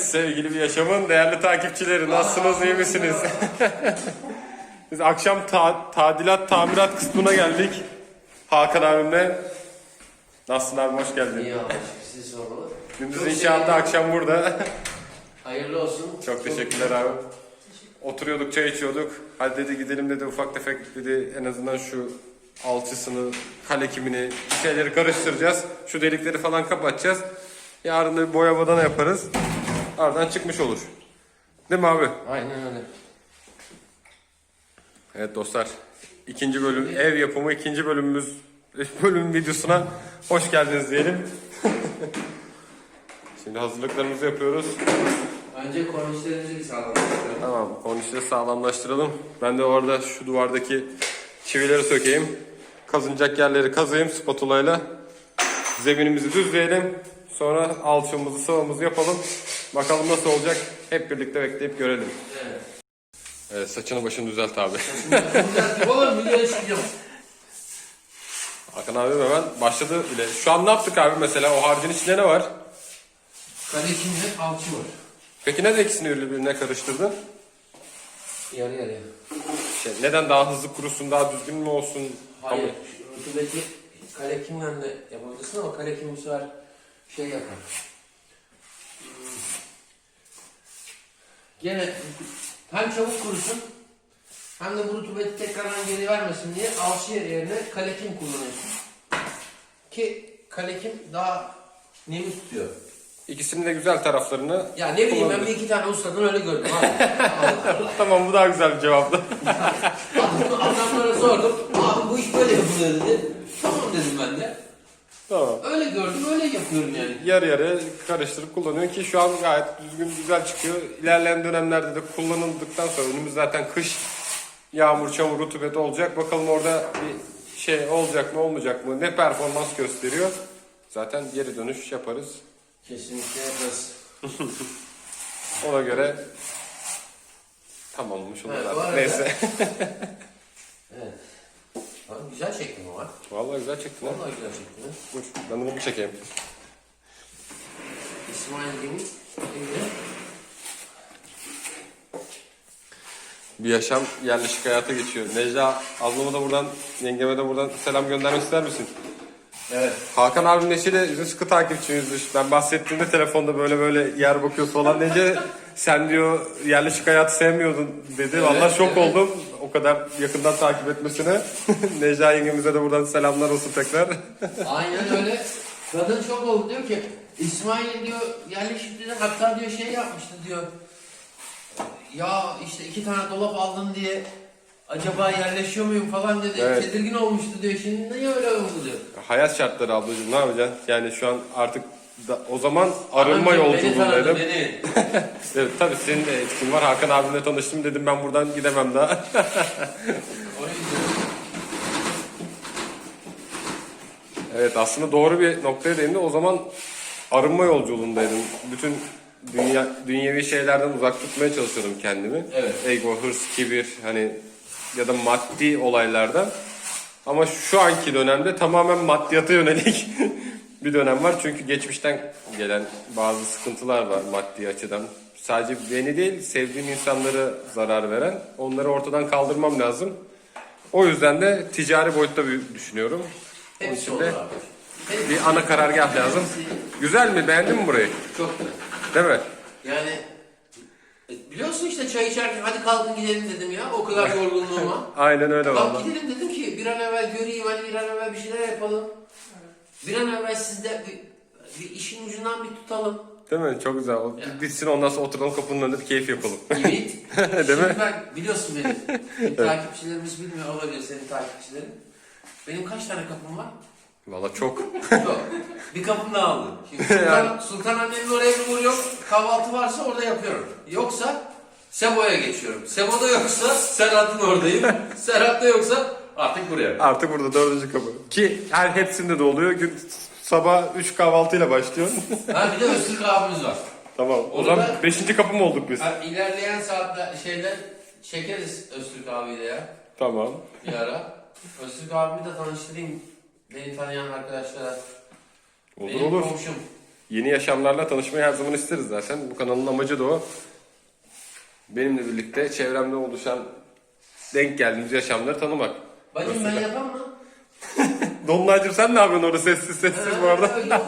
sevgili bir yaşamın değerli takipçileri nasılsınız iyi misiniz? Biz akşam ta- tadilat tamirat kısmına geldik. Hakan abimle. Nasılsın abi hoş geldin. İyi şükür sizi sormalı. Gündüz Çok inşaatta akşam burada. Hayırlı olsun. Çok teşekkürler abi. Oturuyorduk çay içiyorduk. Hadi dedi gidelim dedi ufak tefek dedi en azından şu alçısını, kale kimini bir şeyleri karıştıracağız. Şu delikleri falan kapatacağız. Yarın da bir boya badana yaparız. Aradan çıkmış olur. Değil mi abi? Aynen öyle. Evet dostlar. ikinci bölüm ev yapımı ikinci bölümümüz bölüm videosuna hoş geldiniz diyelim. Şimdi hazırlıklarımızı yapıyoruz. Önce kornişlerimizi bir sağlamlaştıralım. Tamam, kornişleri sağlamlaştıralım. Ben de orada şu duvardaki çivileri sökeyim. Kazınacak yerleri kazıyım spatula ile. Zeminimizi düzleyelim. Sonra alçımızı, sıvamızı yapalım. Bakalım nasıl olacak. Hep birlikte bekleyip görelim. Evet. Evet, saçını başını düzelt abi. Oğlum videoya çıkacağım. Hakan abi hemen başladı bile. Şu an ne yaptık abi mesela? O harcın içinde ne var? Kale kimde? Alçı var. Peki neden ikisini birbirine karıştırdın? Yarı yarıya. Şey, neden daha hızlı kurusun, daha düzgün mü olsun? Hayır. Hamur- şu Rutubeti kale kimle de yapabilirsin ama kale kim bu sefer şey yapar. Gene hem çabuk kurusun hem de bu rutubeti tekrardan geri vermesin diye alçı yerine kalekim kullanıyorsun. Ki kalekim daha nemi tutuyor. İkisinin de güzel taraflarını Ya ne bileyim ben bir iki tane ustadan öyle gördüm abi. Tamam bu daha güzel bir cevaptı. Adam- Adamlara sordum. Abi bu iş böyle yapılıyor dedi. Tamam dedim ben de. Tamam. Öyle gördüm öyle yapıyorum yani. Yarı yarı karıştırıp kullanıyor ki şu an gayet düzgün güzel çıkıyor. İlerleyen dönemlerde de kullanıldıktan sonra önümüz zaten kış yağmur, çamur, rutubet olacak. Bakalım orada bir şey olacak mı olmayacak mı? Ne performans gösteriyor? Zaten geri dönüş yaparız. Kesinlikle yaparız. Ona göre tamammış olur Evet, Neyse. Evet. Lan güzel çektim ama. Vallahi güzel çektin ha. Vallahi güzel çektim. ha. Dur ben de bunu çekeyim. İsmail. Şimdi Bir yaşam yerleşik hayata geçiyor. Necla ablama da buradan, yengeme de buradan selam göndermek ister misin? Evet. Hakan abinin eşi de bizim sıkı takipçimizdir. Ben bahsettiğimde telefonda böyle böyle yer bakıyoruz falan deyince sen diyor yerleşik hayatı sevmiyordun dedi. Evet, Vallahi şok evet. oldum o kadar yakından takip etmesine. Necla yengemize de buradan selamlar olsun tekrar. Aynen öyle. Kadın çok oldu diyor ki İsmail diyor yerleşik diyor hatta diyor şey yapmıştı diyor. Ya işte iki tane dolap aldın diye acaba yerleşiyor muyum falan dedi. Evet. Tedirgin olmuştu diyor. Şimdi niye öyle oldu diyor. Hayat şartları ablacığım ne yapacaksın? Yani şu an artık da, o zaman arınma Beni tanıdı yolculuğundaydım. beni. Evet tabii senin de etkin var. Hakan abimle tanıştım dedim ben buradan gidemem daha. O yüzden Evet aslında doğru bir noktaya değindi. O zaman arınma yolculuğundaydım. Bütün dünya dünyevi şeylerden uzak tutmaya çalışıyordum kendimi. Evet. Ego, hırs, kibir hani ya da maddi olaylardan. Ama şu anki dönemde tamamen maddiyata yönelik bir dönem var. Çünkü geçmişten gelen bazı sıkıntılar var maddi açıdan. Sadece beni değil, sevdiğim insanlara zarar veren. Onları ortadan kaldırmam lazım. O yüzden de ticari boyutta bir düşünüyorum. Onun için de bir ana karargah lazım. Güzel mi? Beğendin mi burayı? Çok güzel. Değil mi? Yani e, biliyorsun işte çay içerken hadi kalkın gidelim dedim ya o kadar yorgunluğuma. Aynen öyle Kalk valla. gidelim dedim ki bir an evvel göreyim hani bir an evvel bir şeyler yapalım. Bir an evvel sizde bir, bir işin ucundan bir tutalım. Değil mi? Çok güzel. O bitsin ondan sonra oturalım kapının önünde bir keyif yapalım. Evet. Değil Şimdi mi? ben biliyorsun beni. Takipçilerimiz bilmiyor olabilir senin takipçilerin. Benim kaç tane kapım var? Valla çok. Yok. Bir kapım daha aldı. Şimdi Sultan, Sultan annemin oraya bir vuruyor. Kahvaltı varsa orada yapıyorum. Yoksa Sebo'ya geçiyorum. Sebo'da yoksa Serhat'ın oradayım. Serhat'ta yoksa artık buraya. Artık burada dördüncü kapı. Ki her hepsinde de oluyor. Gün sabah 3 kahvaltıyla başlıyor. Ha bir de Öztürk abimiz var. tamam. O Onu zaman da- 5. kapı mı olduk biz? Ha, ilerleyen saatte şeyden çekeriz Öztürk abiyle ya. Tamam. Bir ara. Öztürk abimi de tanıştırayım. Beni tanıyan arkadaşlara. Olur Benim olur. komşum. Yeni yaşamlarla tanışmayı her zaman isteriz zaten. Bu kanalın amacı da o. Benimle birlikte çevremde oluşan denk geldiğimiz yaşamları tanımak. Bacım ben yapamam mı? Dolunaycığım sen ne yapıyorsun orada sessiz sessiz bu arada?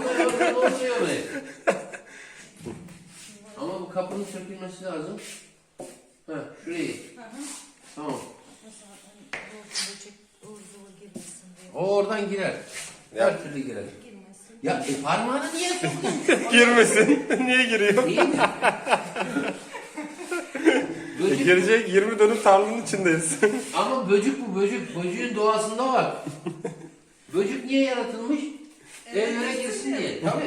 Ama bu kapının sökülmesi lazım. Ha, şurayı. Tamam. O oradan girer. Her türlü girer. Ya e, parmağını niye sokuyorsun? Girmesin. Niye giriyor? İyi mi? E, girecek 20 dönüm tarlanın içindeyiz. ama böcük bu böcük. Böcüğün doğasında var. Böcük niye yaratılmış? Evlere girsin diye. Tabii.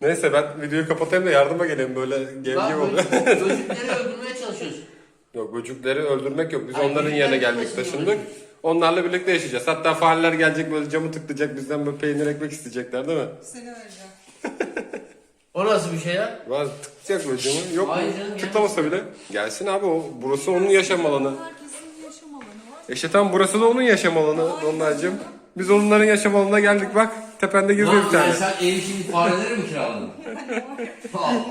Neyse ben videoyu kapatayım da yardıma geleyim böyle gevgem Lan oluyor. böcük, böcükleri öldürmeye çalışıyoruz. Yok böcükleri öldürmek yok. Biz Ay, onların böcekler yerine geldik gitmesin taşındık. Onlarla birlikte yaşayacağız. Hatta fareler gelecek böyle camı tıklayacak bizden böyle peynir ekmek isteyecekler değil mi? Seni vereceğim. O nasıl bir şey ya? Var tıklayacak böyle camı. Yok mu? Hayır canım, Tıklamasa bile. Gelsin abi o. Burası onun yaşam alanı. Herkesin yaşam alanı var. İşte tam burası da onun yaşam alanı Dolunaycığım. Biz onların yaşam alanına geldik bak. Tepende geziyor bir yaptın tane. sen ev için fareleri mi kiraladın? Allah.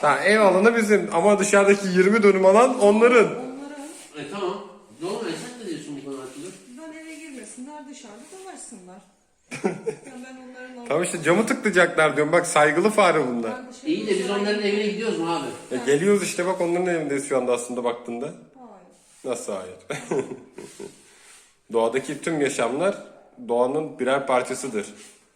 Ha, ev alanı bizim ama dışarıdaki 20 dönüm alan onların. Onlara E tamam. Ne oluyor sen ne diyorsun bu konu hakkında? ben eve girmesinler dışarıda dolaşsınlar. ya ben onların Tamam işte camı tıklayacaklar diyorum. Bak saygılı fare bunlar. İyi de biz onların evine gidiyoruz mu abi? Ya geliyoruz işte bak onların evindeyiz şu anda aslında baktığında. Hayır. Nasıl hayır? Doğadaki tüm yaşamlar doğanın birer parçasıdır.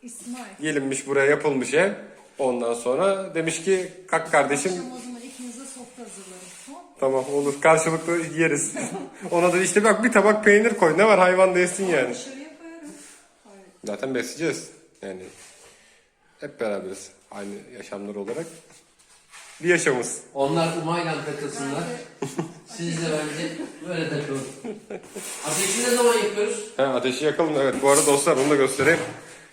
İsmail. Gelinmiş buraya yapılmış ev. Ondan sonra demiş ki kalk kardeşim Akşam o zaman ikinize sofra hazırlarım. Tamam mı? tamam olur karşılıklı yeriz. Ona da işte bak bir tabak peynir koy ne var hayvan da yesin yani. Dışarıya koyarım. Hayır. Zaten besleyeceğiz. Yani hep beraberiz aynı yaşamlar olarak. Bir yaşamız. Onlar umayla takılsınlar. Siz de bence böyle takılın. Ateşi ne zaman yapıyoruz? He, ateşi yakalım. Evet bu arada dostlar onu da göstereyim.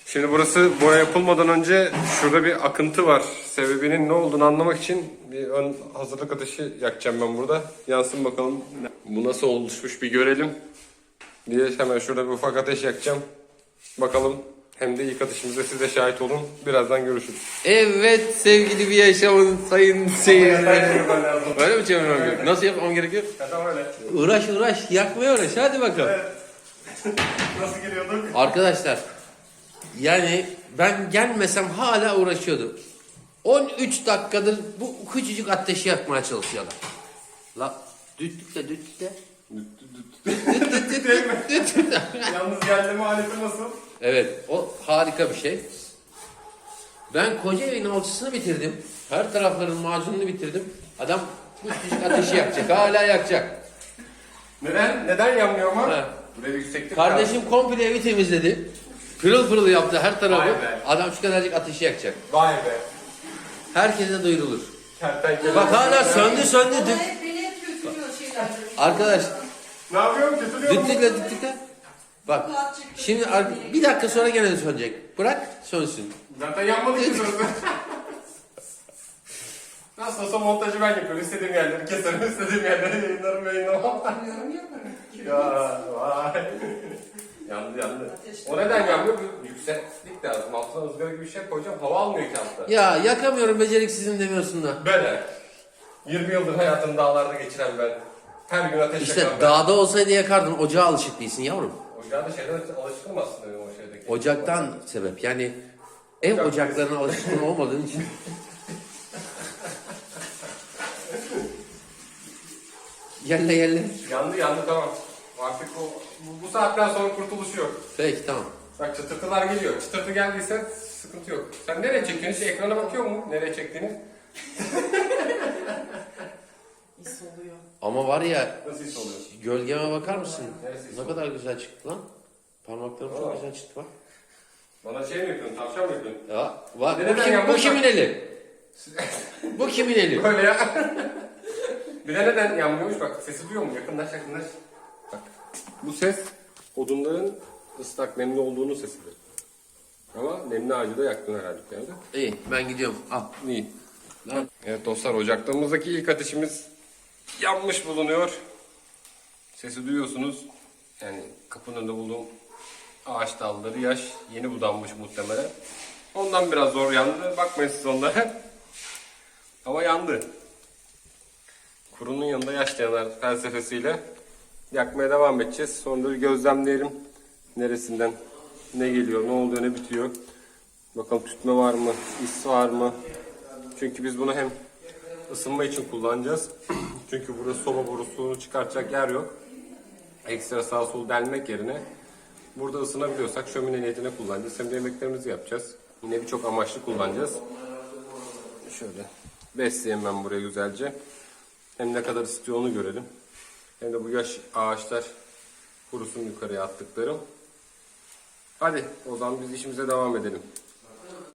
Şimdi burası boya yapılmadan önce şurada bir akıntı var. Sebebinin ne olduğunu anlamak için bir ön hazırlık ateşi yakacağım ben burada. Yansın bakalım. Bu nasıl oluşmuş bir görelim. Diye hemen şurada bir ufak ateş yakacağım. Bakalım hem de ilk ateşimize siz de şahit olun. Birazdan görüşürüz. Evet sevgili bir yaşamın sayın seyircileri. Öyle mi çevirmem gerekiyor? Nasıl yapmam gerekiyor? Tamam öyle. Uğraş uğraş yakmaya uğraş hadi bakalım. Nasıl giriyorduk? Arkadaşlar yani ben gelmesem hala uğraşıyordu. 13 dakikadır bu küçücük ateşi yakmaya çalışıyorlar. La düttükle düttükle. Yalnız yerleme aleti nasıl? Evet o harika bir şey. Ben koca evin alçısını bitirdim. Her tarafların macununu bitirdim. Adam bu ateşi yakacak. Hala yakacak. Neden? Neden yanmıyor ama? He. Buraya yükseklik Kardeşim komple evi temizledi. Pırıl pırıl yaptı her tarafı. Adam şu kadarcık ateşi yakacak. Vay be. Herkese duyurulur. Kertenkele. Bak hala söndü söndü. Bana Dü- hep beni hep kötülüyor şeyler. Arkadaş Ne yapıyorum? Kötülüyor mu? düttükle düttükle. Bak şimdi ar- bir dakika sonra gene de sönecek. Bırak sönsün. Zaten yanmadı ki sözü. Nasıl olsa montajı ben yapıyorum. İstediğim yerleri keserim, istediğim yerleri yayınlarım, yayınlamam. Yorum yaparım. ya vay. yandı yandı. O neden yanmıyor? Bir yükseklik lazım. Altına ızgara gibi bir şey koyacağım. Hava almıyor ki altta. Ya yakamıyorum beceriksizim demiyorsun da. Böyle. 20 yıldır hayatını dağlarda geçiren ben. Her gün ateş İşte yakan ben. dağda olsaydı yakardın. Ocağa alışık değilsin yavrum. Ocağa da şeyden alışkınım aslında benim o şeydeki. Ocaktan sebep. Yani ev ocaklarına alışkın olmadığın için. Yelle yelle. Yandı yandı tamam. Artık o, bu, bu saatten sonra kurtuluşu yok. Peki tamam. Bak çıtırtılar geliyor. Çıtırtı geldiyse sıkıntı yok. Sen nereye çekiyorsun? Şey, ekrana bakıyor mu? Nereye çektiğini? İs oluyor. Ama var ya Nasıl his oluyor? gölgeme bakar mısın? Neresi? Ne kadar güzel çıktı lan. Parmaklarım Aa. çok güzel çıktı bak. Bana şey mi yapıyorsun? Tavşan mı yapıyorsun? Ya bak bu, Nereden kim, bu kimin eli? bu kimin eli? Böyle ya. bir de neden yanmıyormuş? Bak sesi duyuyor mu? Yakınlaş yakınlaş. Bak. Bu ses odunların ıslak nemli olduğunu sesidir. Ama nemli ağacı da yaktın herhalde yani. İyi ben gidiyorum. Al. İyi. Evet dostlar ocaklığımızdaki ilk ateşimiz yanmış bulunuyor. Sesi duyuyorsunuz. Yani kapının önünde bulduğum ağaç dalları yaş yeni budanmış muhtemelen. Ondan biraz zor yandı. Bakmayın siz onlara. Ama yandı. Kurunun yanında yaş yanar felsefesiyle yakmaya devam edeceğiz. Sonra bir gözlemleyelim. Neresinden ne geliyor, ne oluyor, ne bitiyor. Bakalım tütme var mı, is var mı? Çünkü biz bunu hem ısınma için kullanacağız. Çünkü burada soba borusunu çıkartacak yer yok. Ekstra sağ sol delmek yerine burada ısınabiliyorsak şömine niyetine kullanacağız. Hem de yemeklerimizi yapacağız. Yine birçok amaçlı kullanacağız. Şöyle besleyeyim ben buraya güzelce. Hem ne kadar ısıtıyor onu görelim. Hem de bu yaş ağaçlar kurusun yukarıya attıklarım. Hadi o zaman biz işimize devam edelim.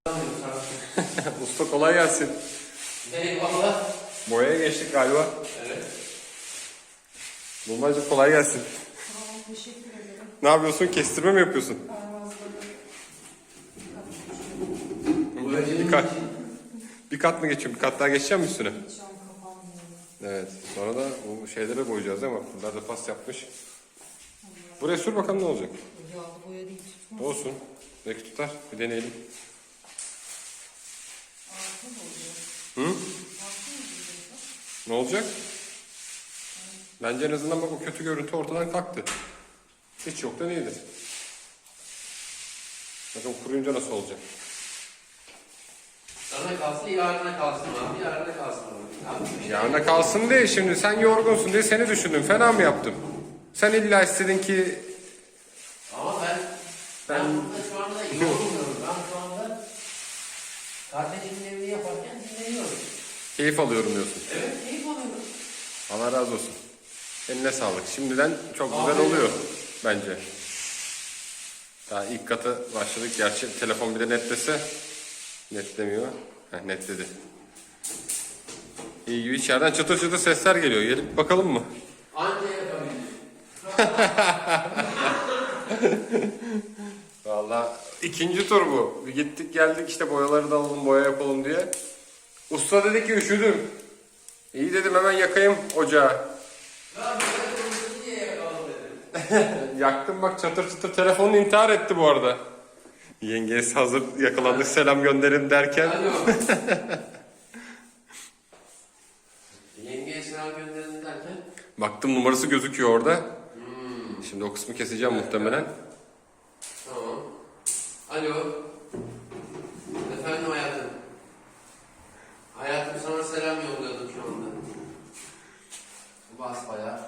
Usta kolay gelsin. Eyvallah. Boyaya geçtik galiba. Evet. Bulmacı kolay gelsin. Tamam teşekkür ederim. Ne yapıyorsun? Kestirme mi yapıyorsun? Bir kat, bir kat mı geçiyorsun? Bir kat daha geçeceğim mi üstüne? Evet. Sonra da bu şeylere boyayacağız değil mi? Bunlar da pas yapmış. Buraya sür bakalım ne olacak. Yağlı boya değil tutmaz. Olsun. Belki tutar. Bir deneyelim. Hı? Ne olacak? Bence en azından bak o kötü görüntü ortadan kalktı. Hiç yoktan iyidir. Bakın kuruyunca nasıl olacak? Sana kalsın, yarına kalsın abi, yarına kalsın abi. Yarına kalsın diye şimdi sen yorgunsun diye seni düşündüm. Fena mı yaptım? Sen illa istedin ki Ama ben, ben burada şu anda yorulmuyorum. Ben şu anda kardeşimin evini yaparken dinleniyorum. Keyif alıyorum diyorsun. Evet, keyif alıyorum. Allah razı olsun. Eline sağlık. Şimdiden çok güzel Afiyet oluyor bence. Daha ilk katı başladık. Gerçi telefon bir de netlese netlemiyor. Heh, netledi. İyi gibi içeriden çıtır çıtır sesler geliyor. Gelip bakalım mı? Anca yapabilirim. Vallahi ikinci tur bu. Bir gittik geldik işte boyaları da alalım boya yapalım diye. Usta dedi ki üşüdüm. İyi dedim hemen yakayım ocağı. Yaktım bak çatır çatır telefonunu intihar etti bu arada. Yengeye hazır yakalandık selam gönderin derken. Alo. Yengeye selam gönderin derken Baktım numarası gözüküyor orada. Şimdi o kısmı keseceğim muhtemelen. Tamam. Alo. Efendim hayatım. Hayatım sana selam yolluyordum şu anda. Basbayağı.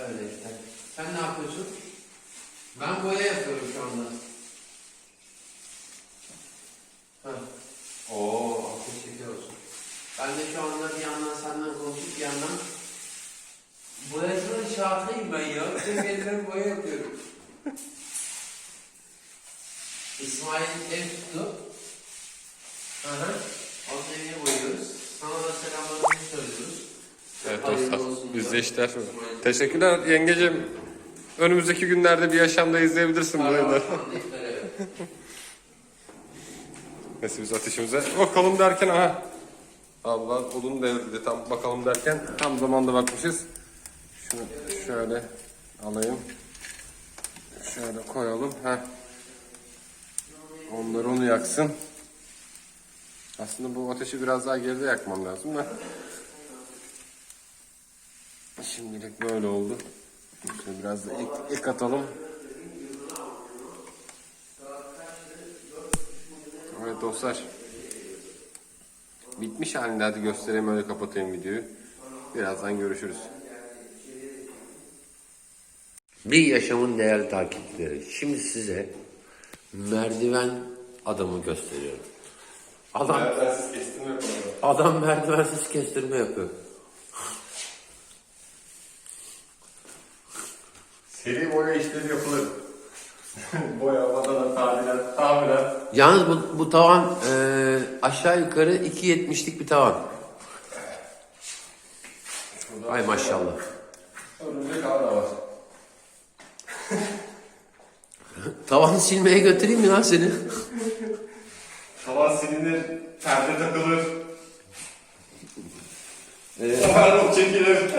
Öyle işte. Sen ne yapıyorsun? Ben boya yapıyorum şu anda. Heh. Oo, afiyet şeker olsun. Ben de şu anda bir yandan senden konuşup bir yandan Boyacının şahıyım ben ya. Tek ellerim boya yapıyorum. İsmail ev tuttu. Hı. Onun evini boyuyoruz. Sana da selamlarımızı söylüyoruz. Evet dostlar. Bizde işler. İsmail. Teşekkürler yengecim. Önümüzdeki günlerde bir yaşamda izleyebilirsin burayı da. Kahraman deyipler, evet. Neyse biz ateşimize bakalım derken aha. Allah odun devrildi tam bakalım derken tam zamanda bakmışız. Şunu şöyle alayım. Şöyle koyalım. Heh. Onlar onu yaksın. Aslında bu ateşi biraz daha geride yakmam lazım da. Şimdilik böyle oldu. Şöyle biraz da ek, ek atalım. Evet dostlar. Bitmiş halinde hadi göstereyim öyle kapatayım videoyu. Birazdan görüşürüz. Bir yaşamın değerli takipçileri. Şimdi size merdiven adamı gösteriyorum. Adam Merdivensiz kestirme yapalım. adam merdivensiz kestirme yapıyor. Seri boya işleri yapılır. boya, badana, tadilat, tamirat. Yalnız bu, bu tavan eee, aşağı yukarı 2.70'lik bir tavan. Ay maşallah. Örümcek ağı da var. Tavanı silmeye götüreyim mi lan seni? Tavan silinir, perde takılır. Overlock çekilir.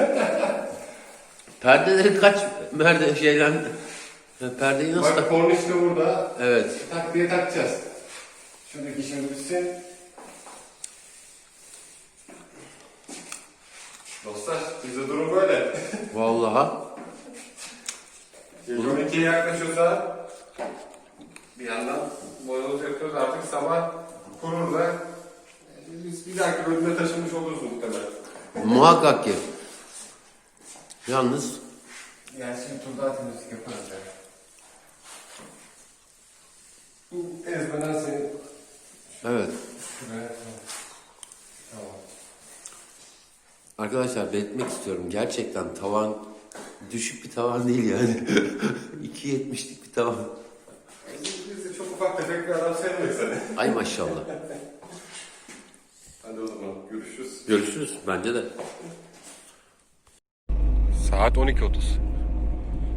Perdeleri kaç merde şeyden Ve perdeyi nasıl Bak korniş de burada. Evet. Tak diye takacağız. Şuradaki işimiz bitsin. Dostlar bize durum böyle. Vallahi. Gece 12'ye yaklaşıyorsa bir yandan boyalı yapıyoruz artık sabah kurur da biz bir dahaki bölümde taşınmış oluruz muhtemelen. Muhakkak ki. Yalnız Yani şimdi turda temizlik yaparız yani. Bu ezmeden seni evet. şuraya... Tamam. Arkadaşlar belirtmek istiyorum. Gerçekten tavan düşük bir tavan değil yani. 2.70'lik bir tavan. Biz de çok ufak tefek bir adam sevmeyiz seni. Ay maşallah. Hadi o zaman görüşürüz. Görüşürüz. Bence de. Saat 12.30.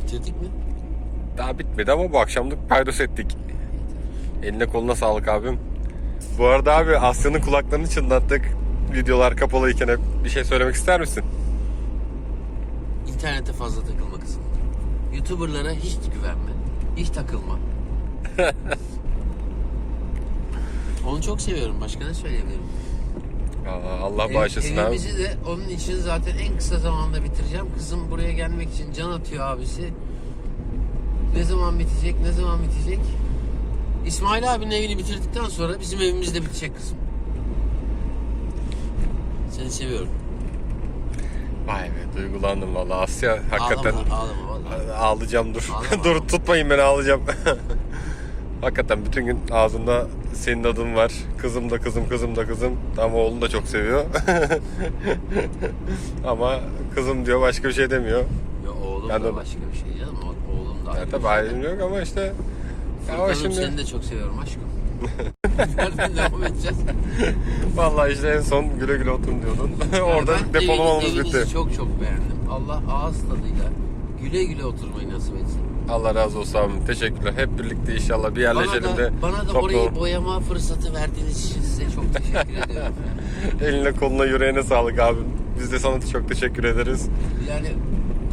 Bitirdik mi? Daha bitmedi ama bu akşamlık paydos ettik. Eline koluna sağlık abim. Bu arada abi Asya'nın kulaklarını çınlattık. Videolar kapalıyken hep bir şey söylemek ister misin? İnternete fazla takılma kızım. Youtuberlara hiç güvenme. Hiç takılma. Onu çok seviyorum. Başka ne söyleyebilirim? Aa, Allah Ev- bağışlasın abi. Evimizi de onun için zaten en kısa zamanda bitireceğim. Kızım buraya gelmek için can atıyor abisi. Ne zaman bitecek, ne zaman bitecek? İsmail abinin evini bitirdikten sonra bizim evimiz de bitecek kızım. Seni seviyorum. Vay be duygulandım valla Asya hakikaten. Ağlama, ağlama vallahi. Ağlayacağım dur. Ağlama. dur tutmayın beni ağlayacağım. hakikaten bütün gün ağzımda senin adın var. Kızım da kızım, kızım da kızım. Ama oğlum da çok seviyor. Ama kızım diyor başka bir şey demiyor. Ya oğlum Ben da başka bir şey canım. Oğlum da ayrı Ya tabii şey. ayrım yok ama işte. Ya şimdi seni de çok seviyorum aşkım. Nereden devam edeceğiz? vallahi işte en son güle güle oturun diyordun. Orada ben depolamamız evini- bitti. çok çok beğendim. Allah ağız tadıyla güle güle oturmayı nasip etsin. Allah razı olsun abim. Teşekkürler. Hep birlikte inşallah bir Bana yerleşelim de. da, bana da toplu- orayı boyama fırsatı verdiğiniz için size çok teşekkür ediyorum. Eline koluna yüreğine sağlık abim. Biz de sana çok teşekkür ederiz. Yani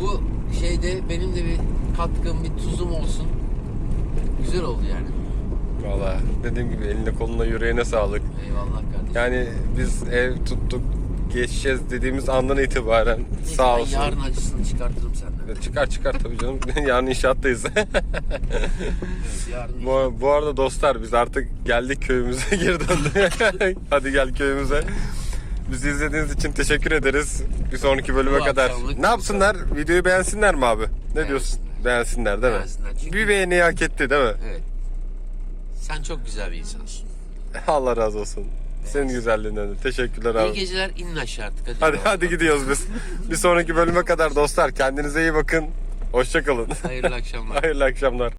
bu şeyde benim de bir katkım, bir tuzum olsun. Güzel oldu yani. Valla dediğim gibi eline koluna yüreğine sağlık. Eyvallah kardeşim. Yani biz ev tuttuk geçeceğiz dediğimiz andan itibaren Neyse, sağ olsun. Yarın acısını çıkartırım senden. Çıkar çıkar tabii canım. Yarın inşaattayız. Evet, yarın bu, bu arada dostlar biz artık geldik köyümüze geri döndük. Hadi gel köyümüze. Bizi izlediğiniz için teşekkür ederiz. Bir sonraki bölüme Bu kadar. Ne yapsınlar? Videoyu beğensinler mi abi? Ne diyorsun? Beğensinler değil mi? Beğensinler çünkü- Bir beğeni hak etti değil mi? Evet. Sen çok güzel bir insansın. Allah razı olsun. Senin güzelliğinden de. Teşekkürler İyi abi. geceler inin aşağı artık. Hadi, Hadi hadi gidiyoruz biz. Bir sonraki bölüme kadar dostlar kendinize iyi bakın. Hoşçakalın. Hayırlı akşamlar. Hayırlı akşamlar.